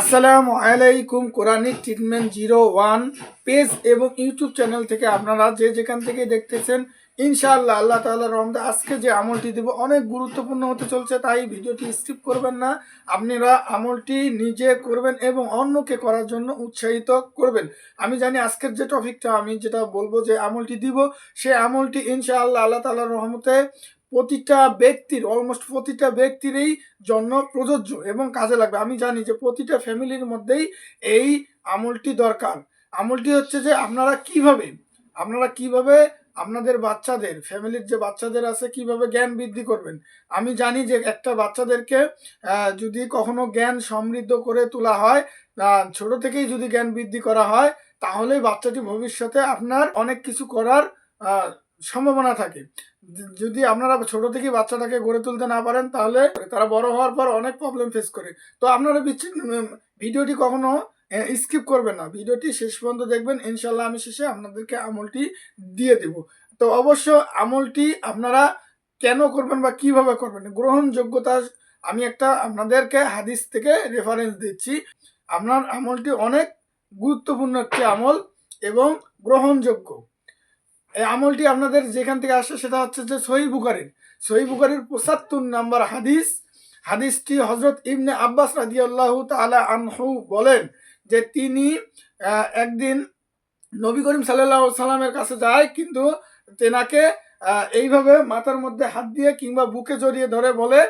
আসসালামু আলাইকুম, Quranic treatment zero one page এবং ইউটিউব চ্যানেল থেকে আপনারা যে যেখান থেকে দেখতেছেন, ইনশাআল্লাহ আল্লাহ তাআলা রহমতে আজকে যে আমলটি দেব অনেক গুরুত্বপূর্ণ হতে চলছে, তাই ভিডিওটি স্কিপ করবেন না। আপনারা আমলটি নিজে করবেন এবং অন্যকে করার জন্য উৎসাহিত করবেন। আমি জানি আজকের যে টপিকটা আমি যেটা বলব যে আমলটি দিব সে আমলটি ইনশাআল্লাহ আল্লাহ তাআলার রহমতে প্রতিটা ব্যক্তির অলমোস্ট প্রতিটা ব্যক্তিরই জন্য প্রযোজ্য এবং কাজে লাগবে। আমি জানি যে প্রতিটা ফ্যামিলির মধ্যেই এই আমলটি দরকার। আমলটি হচ্ছে যে আপনারা কীভাবে আপনারা কীভাবে আপনাদের বাচ্চাদের ফ্যামিলির যে বাচ্চাদের আছে, কীভাবে জ্ঞান বৃদ্ধি করবেন? আমি জানি যে একটা বাচ্চাদেরকে যদি কখনো জ্ঞান সমৃদ্ধ করে তোলা হয় ছোট থেকেই যদি জ্ঞান বৃদ্ধি করা হয় তাহলে বাচ্চাটি ভবিষ্যতে আপনার অনেক কিছু করার সম্ভাবনা থাকে। যদি আপনারা ছোট থেকে বাচ্চাটাকে গড়ে তুলতে না পারেন, তাহলে তারা বড় হওয়ার পর অনেক প্রবলেম ফেস করে। তো আপনারা ভিডিওটি কখনো স্কিপ করবেন না। ভিডিওটি শেষ পর্যন্ত দেখবেন। ইনশাল্লাহ আমি শেষে আপনাদেরকে আমলটি দিয়ে দেব। তো অবশ্য আমলটি আপনারা কেন করবেন বা কীভাবে করবেন? গ্রহণযোগ্যতা, আমি একটা আপনাদেরকে হাদিস থেকে রেফারেন্স দিচ্ছি। আপনার আমলটি অনেক গুরুত্বপূর্ণ একটি আমল এবং গ্রহণযোগ্য। এই আমলটি আপনাদের যেখান থেকে আসে সেটা হচ্ছে যে সহি বুখারির। সহি বুখারির পঁচাত্তর নাম্বার হাদিস। হাদিসটি হজরত ইবনে আব্বাস রাদিয়াল্লাহু তাআলা আনহু বলেন যে তিনি একদিন নবী করিম সাল্লাল্লাহু সাল্লামের কাছে যায়, কিন্তু তেনাকে এইভাবে মাথার মধ্যে হাত দিয়ে কিংবা বুকে জড়িয়ে ধরে বলে,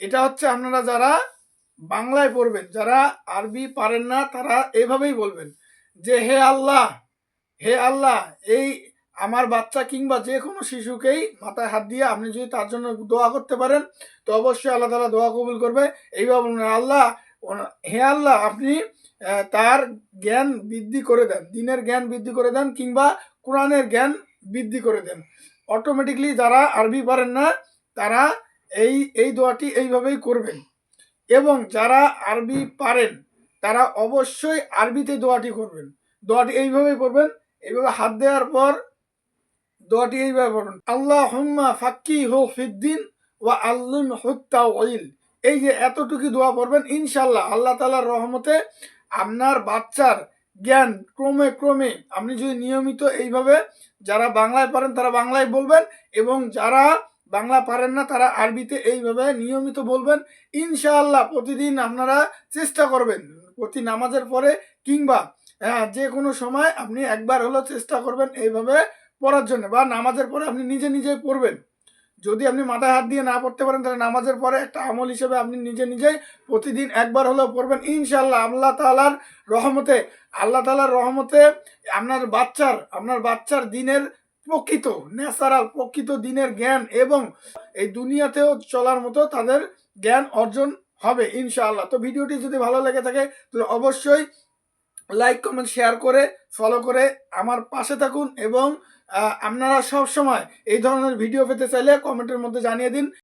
এটা হচ্ছে আপনারা যারা বাংলায় পড়বেন, যারা আরবি পারেন না, তারা এভাবেই বলবেন যে, হে আল্লাহ হে আল্লাহ, এই আমার বাচ্চা কিংবা যে কোনো শিশুকেই মাথায় হাত দিয়ে আপনি যদি তার জন্য দোয়া করতে পারেন, তো অবশ্যই আল্লাহ তালা দোয়া কবুল করবে। এইভাবে আল্লাহ হে আল্লাহ, আপনি তার জ্ঞান বৃদ্ধি করে দেন, দিনের জ্ঞান বৃদ্ধি করে দেন কিংবা কোরআনের জ্ঞান বৃদ্ধি করে দেন। অটোমেটিকলি যারা আরবি পারেন না, তারা এই এই দোয়াটি এইভাবেই করবেন। এবং যারা আরবি পারেন, তারা অবশ্যই আরবিতে দোয়াটি করবেন। দোয়াটি এইভাবেই করবেন, এইভাবে হাত দেওয়ার পর দোয়াটি এইভাবে পড়বেন আল্লাহ হুম্মা ফাক্কি হো ফিদ্দিন ওয়া আল্লুম হুত্তা ওইল এই যে এতটুকু দোয়া পড়বেন ইনশাল্লাহ আল্লাহ তালার রহমতে আপনার বাচ্চার জ্ঞান ক্রমে ক্রমে, আপনি যদি নিয়মিত এইভাবে যারা বাংলায় পারেন তারা বাংলায় বলবেন এবং যারা বাংলা পারেন না তারা আরবিতে এইভাবে নিয়মিত বলবেন, ইনশাআল্লাহ প্রতিদিন আপনারা চেষ্টা করবেন, প্রতি নামাজের পরে কিংবা হ্যাঁ যে কোনো সময় আপনি একবার হলেও চেষ্টা করবেন এইভাবে পড়ার জন্য বা নামাজের পরে আপনি নিজে নিজেই পড়বেন। যদি আপনি মাথায় হাত দিয়ে না পড়তে পারেন, তাহলে নামাজের পরে একটা আমল হিসেবে আপনি নিজে নিজেই প্রতিদিন একবার হলেও পড়বেন। ইনশাল্লাহ আল্লাহ তালার রহমতে, আল্লাহ তালার রহমতে আপনার বাচ্চার আপনার বাচ্চার দিনের প্রকৃত, ন্যাচারাল প্রকৃত দিনের জ্ঞান এবং এই দুনিয়াতেও চলার মতো তাদের জ্ঞান অর্জন হবে ইনশাআল্লাহ। তো ভিডিওটি যদি ভালো লেগে থাকে, তাহলে অবশ্যই লাইক কমেন্ট শেয়ার করে ফলো করে আমার পাশে থাকুন এবং আপনারা সব সময় এই ধরনের ভিডিও পেতে চাইলে কমেন্টের মধ্যে জানিয়ে দিন।